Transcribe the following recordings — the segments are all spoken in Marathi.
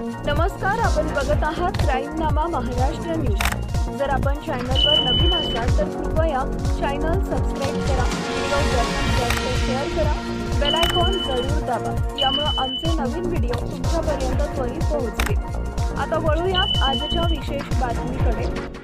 नमस्कार आपण बघत आहात क्राईमनामा महाराष्ट्र न्यूज. जर आपण चॅनलवर नवीन असाल तर कृपया चॅनल सबस्क्राईब करा व्हिडिओ जास्तीत जास्त शेअर करा. बेल आयकॉन जरूर दाबा यामुळे आमचे नवीन व्हिडिओ तुमच्यापर्यंत त्वरित पोहोचतील. आता वळूया आजच्या विशेष बातमीकडे.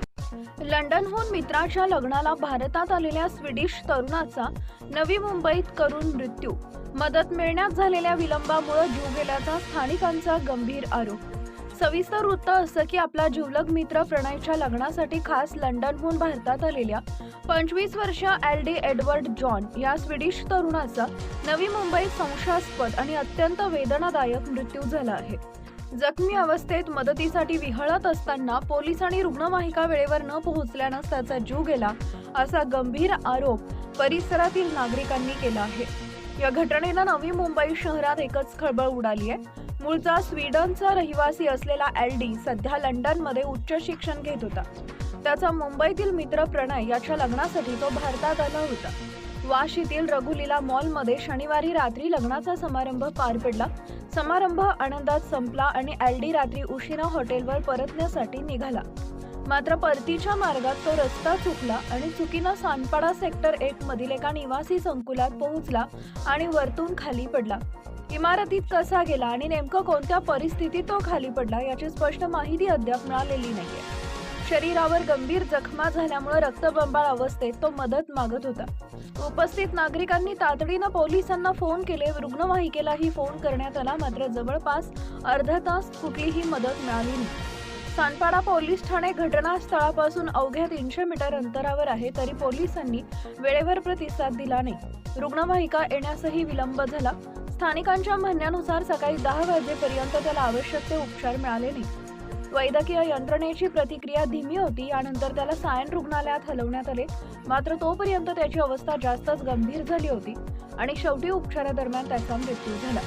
लंडनहून मित्राच्या लग्नाला भारतात आलेल्या स्वीडिश तरुणाचा नवी मुंबईत करून मृत्यू. मदत मिळण्यात झालेल्या विलंबामुळे जीव गेल्याचा स्थानिकांचा गंभीर आरोप. सविस्तर वृत्त असं की आपला जिवलग मित्र प्रणयच्या लग्नासाठी खास लंडनहून भारतात आलेल्या पंचवीस वर्ष एल डी एडवर्ड जॉन या स्वीडिश तरुणाचा नवी मुंबईत संशयास्पद आणि अत्यंत वेदनादायक मृत्यू झाला आहे. जखमी अवस्थेत मदतीसाठी विहळत असताना पोलीस आणि रुग्णवाहिका वेळेवर न पोहोचल्यानं त्याचा जीव गेला असा गंभीर आरोप परिसरातील नागरिकांनी केला आहे. या घटनेनं नवी मुंबई शहरात एकच खळबळ उडाली आहे. मूळचा स्वीडनचा रहिवासी असलेला एल डी सध्या लंडनमध्ये उच्च शिक्षण घेत होता. त्याचा मुंबईतील मित्र प्रणय याच्या लग्नासाठी तो भारतात आला. होता वाशीतील रघुलीला मॉलमध्ये शनिवारी रात्री लग्नाचा समारंभ पार पडला. समारंभ आनंदात संपला आणि एल डी रात्री उशिरा हॉटेलवर परतण्यासाठी निघाला. मात्र परतीच्या मार्गात तो रस्ता चुकला आणि चुकीनं सानपाडा सेक्टर एक मधील एका निवासी संकुलात पोहोचला आणि वरतून खाली पडला. इमारतीत कसा गेला आणि नेमकं कोणत्या परिस्थितीत तो खाली पडला याची स्पष्ट माहिती अद्याप मिळालेली नाहीये. शरीरावर गंभीर जखमा झाल्यामुळे रक्तबंबाळ अवस्थेत तो मदत मागत होता. उपस्थित नागरिकांनी तातडीनं पोलिसांना फोन केले. रुग्णवाहिकेलाही फोन करण्यात आला. मात्र जवळपास अर्धा तास कुठलीही मदत मिळाली नाही. सानपाडा पोलीस ठाणे घटनास्थळापासून अवघ्या तीनशे मीटर अंतरावर आहे. तरी पोलिसांनी वेळेवर प्रतिसाद दिला नाही. रुग्णवाहिका येण्यासही विलंब झाला. स्थानिकांच्या म्हणण्यानुसार सकाळी दहा वाजेपर्यंत त्याला आवश्यक ते उपचार मिळाले नाही. वैद्यकीय यंत्रणेची प्रतिक्रिया धीमी होती यानंतर त्याला सायन रुग्णालयात हलवण्यात आले. मात्र तोपर्यंत त्याची अवस्था जास्तच गंभीर झाली होती आणि शेवटी उपचारादरम्यान त्याचा मृत्यू झाला.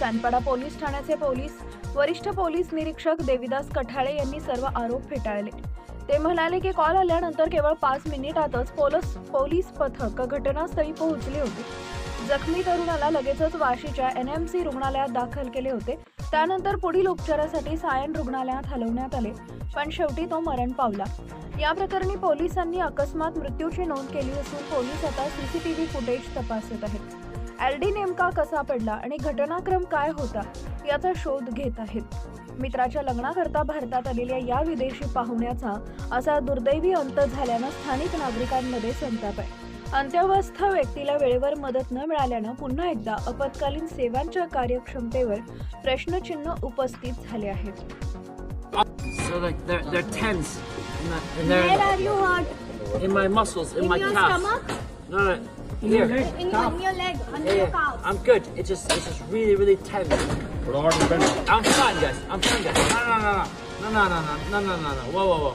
सानपाडा पोलीस ठाण्याचे पोलीस वरिष्ठ पोलीस निरीक्षक देविदास कठाळे यांनी सर्व आरोप फेटाळले. ते म्हणाले की कॉल आल्यानंतर केवळ पाच मिनिटातच पोलस पोलीस पथक घटनास्थळी पोहोचले होते. जखमी तरुणाला लगेचच वाशीच्या एन एम सी रुग्णालयात दाखल केले होते. त्यानंतर पुढील उपचारासाठी सायन रुग्णालयात हलवण्यात आले पण शेवटी तो मरण पावला. या प्रकरणी पोलिसांनी अकस्मात मृत्यूची नोंद केली असून पोलीस आता सीसीटीव्ही फुटेज तपासत आहेत. एलडी नेमका कसा पडला आणि घटनाक्रम काय होता याचा शोध घेत आहेत. मित्राच्या लग्नाकरता भारतात आलेल्या या विदेशी पाहुण्याचा असा दुर्दैवी अंत झाल्यानं स्थानिक नागरिकांमध्ये संताप आहे. अंत्यवस्थ व्यक्तीला वेळेवर मदत न मिळाल्यानं पुन्हा एकदा आपत्कालीन सेवांच्या कार्यक्षमतेवर प्रश्नचिन्ह उपस्थित झाले आहेत So like they're they're tense in, the, in Where their are you hurt? in my muscles, in, In my your calves. stomach? No, no, here. In on your leg, under Yeah, your yeah. calves. I'm good. It's just it's just really really tense. I'm fine, guys. I'm fine, guys. No, no, no, no, no, no, no, no, no, no, no. Whoa, whoa, whoa.